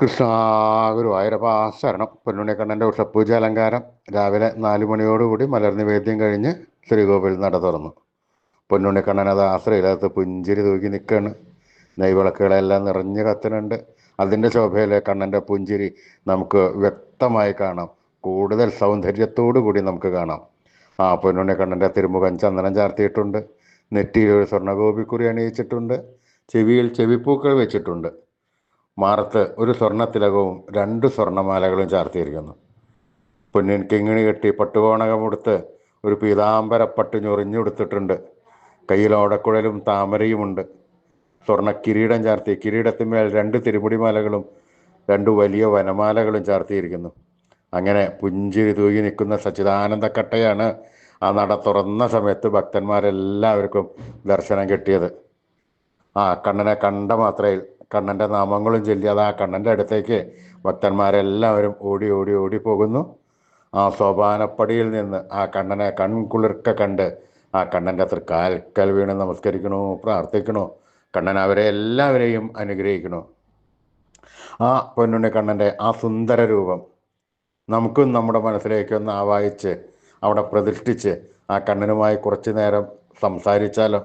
കൃഷ്ണ ആയിരപ്പ ശരണം പൊന്നുണ്ണിക്കണ്ണന്റെ ഉഷപ്പൂജ അലങ്കാരം രാവിലെ നാല് മണിയോടുകൂടി മലർ നിവേദ്യം കഴിഞ്ഞ് ശ്രീകോവിൽ നട തുറന്നു. പൊന്നുണ്ണിക്കണ്ണൻ അത് ആശ്രയില്ലാത്ത പുഞ്ചിരി തൂക്കി നിൽക്കുകയാണ് നെയ്വിളക്കുകളെല്ലാം നിറഞ്ഞു കത്തുന്നുണ്ട്. അതിന്റെ ശോഭയിലെ കണ്ണന്റെ പുഞ്ചിരി നമുക്ക് വ്യക്തമായി കാണാം. കൂടുതൽ സൗന്ദര്യത്തോടു കൂടി നമുക്ക് കാണാം. ആ പൊന്നുണ്ണിക്കണ്ണന്റെ തിരുമുഖം ചന്ദനം ചാർത്തിയിട്ടുണ്ട്. നെറ്റിയിൽ ഒരു സ്വർണഗോപിക്കുറി അണിയിച്ചിട്ടുണ്ട്. ചെവിയിൽ ചെവിപ്പൂക്കൾ വെച്ചിട്ടുണ്ട്. മാറത്ത് ഒരു സ്വർണത്തിലകവും രണ്ട് സ്വർണമാലകളും ചാർത്തിയിരിക്കുന്നു. പൊന്നിൻ കിങ്ങിണി കെട്ടി പട്ടുകോണകമെടുത്ത് ഒരു പീതാംബരപ്പട്ട് ഞൊറിഞ്ഞെടുത്തിട്ടുണ്ട് കയ്യിൽ ഓടക്കുഴലും താമരയുമുണ്ട്. സ്വർണ കിരീടം ചാർത്തി കിരീടത്തിന്മേൽ രണ്ട് തിരുമുടിമാലകളും രണ്ട് വലിയ വനമാലകളും ചാർത്തിയിരിക്കുന്നു. അങ്ങനെ പുഞ്ചിരി തൂകി നിൽക്കുന്ന സച്ചിദാനന്ദ കട്ടയാണ് ആ നട തുറന്ന സമയത്ത് ഭക്തന്മാരെല്ലാവർക്കും ദർശനം കിട്ടിയത്. ആ കണ്ണനെ കണ്ട മാത്രയിൽ കണ്ണന്റെ നാമങ്ങളും ചൊല്ലി അത് ആ കണ്ണന്റെ അടുത്തേക്ക് ഭക്തന്മാരെല്ലാവരും ഓടി ഓടി ഓടി പോകുന്നു. ആ സോപാനപ്പടിയിൽ നിന്ന് ആ കണ്ണനെ കൺകുളിർക്ക കണ്ട് ആ കണ്ണന്റെ കാൽക്കൽ വീണ് നമസ്കരിക്കണോ പ്രാർത്ഥിക്കണോ. കണ്ണൻ അവരെ എല്ലാവരെയും അനുഗ്രഹിക്കണോ. ആ പൊന്നുണ്ണി കണ്ണന്റെ ആ സുന്ദര രൂപം നമുക്കും നമ്മുടെ മനസ്സിലേക്ക് ഒന്ന് ആവാഹിച്ച് അവിടെ പ്രതിഷ്ഠിച്ച് ആ കണ്ണനുമായി കുറച്ചു നേരം സംസാരിച്ചാലോ?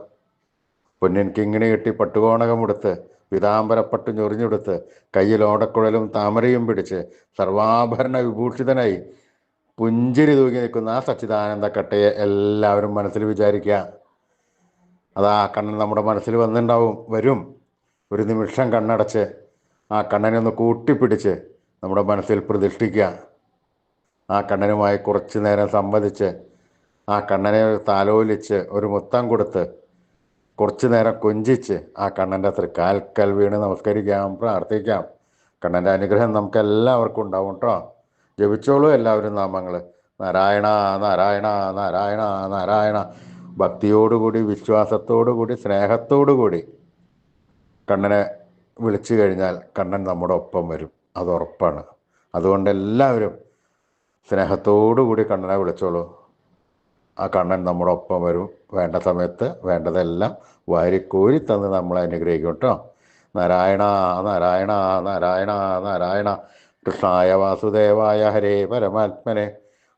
പൊന്നിൻ കിങ്ങിണി കെട്ടി പട്ടുകോണകമെടുത്ത് പിതാംബരപ്പട്ട് ഞൊറിഞ്ഞെടുത്ത് കയ്യിൽ ഓടക്കുഴലും താമരയും പിടിച്ച് സർവാഭരണ വിഭൂഷിതനായി പുഞ്ചിരി തൂങ്ങി നിൽക്കുന്ന ആ സച്ചിദാനന്ദ കട്ടയെ എല്ലാവരും മനസ്സിൽ വിചാരിക്കുക. അതാ കണ്ണൻ നമ്മുടെ മനസ്സിൽ വന്നിട്ടുണ്ടാവും വരും. ഒരു നിമിഷം കണ്ണടച്ച് ആ കണ്ണനെ ഒന്ന് കൂട്ടിപ്പിടിച്ച് നമ്മുടെ മനസ്സിൽ പ്രതിഷ്ഠിക്കുക. ആ കണ്ണനുമായി കുറച്ചു നേരം സംവദിച്ച് ആ കണ്ണനെ താലോലിച്ച് ഒരു മുത്തം കൊടുത്ത് കുറച്ചു നേരം കൊഞ്ചിച്ച് ആ കണ്ണന്റെ അത്ര കാൽക്കൽ വീണ് നമസ്കരിക്കാം പ്രാർത്ഥിക്കാം. കണ്ണന്റെ അനുഗ്രഹം നമുക്ക് എല്ലാവർക്കും ഉണ്ടാവും കേട്ടോ. ജപിച്ചോളൂ എല്ലാവരും നാമങ്ങൾ നാരായണ നാരായണ നാരായണ നാരായണ. ഭക്തിയോടുകൂടി വിശ്വാസത്തോടുകൂടി സ്നേഹത്തോടുകൂടി കണ്ണനെ വിളിച്ചു കഴിഞ്ഞാൽ കണ്ണൻ നമ്മുടെ ഒപ്പം വരും. അത് ഉറപ്പാണ്. അതുകൊണ്ട് എല്ലാവരും സ്നേഹത്തോടുകൂടി കണ്ണനെ വിളിച്ചോളൂ. ആ കണ്ണൻ നമ്മുടെ ഒപ്പം വരും. വേണ്ട സമയത്ത് വേണ്ടതെല്ലാം വാരിക്കോരി തന്ന് നമ്മളെ അനുഗ്രഹിക്കും കേട്ടോ. നാരായണ നാരായണ നാരായണ നാരായണ. കൃഷ്ണായ വാസുദേവായ ഹരേ പരമാത്മനെ.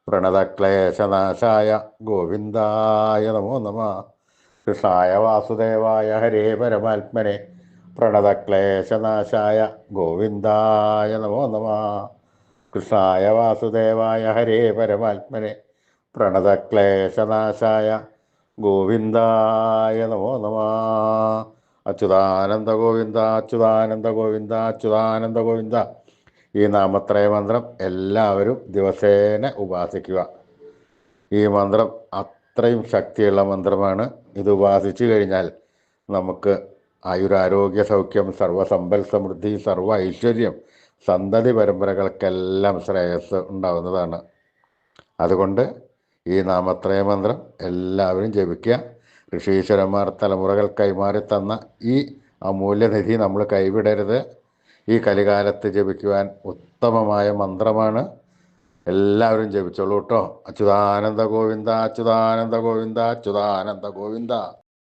പ്രണതക്ലേശനാശായ ഗോവിന്ദായ നമോ നമ. കൃഷ്ണായ വാസുദേവായ ഹരേ പരമാത്മനെ. പ്രണതക്ലേശനാശായ ഗോവിന്ദായ നമോ നമ. കൃഷ്ണായ വാസുദേവായ ഹരേ പരമാത്മനെ. പ്രണതക്ലേശനാശായ ഗോവിന്ദായ നമോ നമ. അച്യുതാനന്ദ ഗോവിന്ദ അച്യുതാനന്ദ ഗോവിന്ദ അച്യുതാനന്ദ ഗോവിന്ദ. ഈ നാമത്രയ മന്ത്രം എല്ലാവരും ദിവസേന ഉപാസിക്കുക. ഈ മന്ത്രം അത്രയും ശക്തിയുള്ള മന്ത്രമാണ്. ഇത് ഉപാസിച്ചു കഴിഞ്ഞാൽ നമുക്ക് ആയുരാരോഗ്യ സൗഖ്യം സർവസമ്പൽ സമൃദ്ധി സർവ ഐശ്വര്യം സന്തതി പരമ്പരകൾക്കെല്ലാം ശ്രേയസ് ഉണ്ടാവുന്നതാണ്. അതുകൊണ്ട് ഈ നാമത്രയ മന്ത്രം എല്ലാവരും ജപിക്കുക. ഋഷീശ്വരന്മാർ തലമുറകൾ കൈമാറി തന്ന ഈ അമൂല്യനിധി നമ്മൾ കൈവിടരുത്. ഈ കലികാലത്ത് ജപിക്കുവാൻ ഉത്തമമായ മന്ത്രമാണ്. എല്ലാവരും ജപിച്ചോളൂ കേട്ടോ. അച്യുതാനന്ദ ഗോവിന്ദ അച്യുതാനന്ദ ഗോവിന്ദ അച്യുതാനന്ദ ഗോവിന്ദ.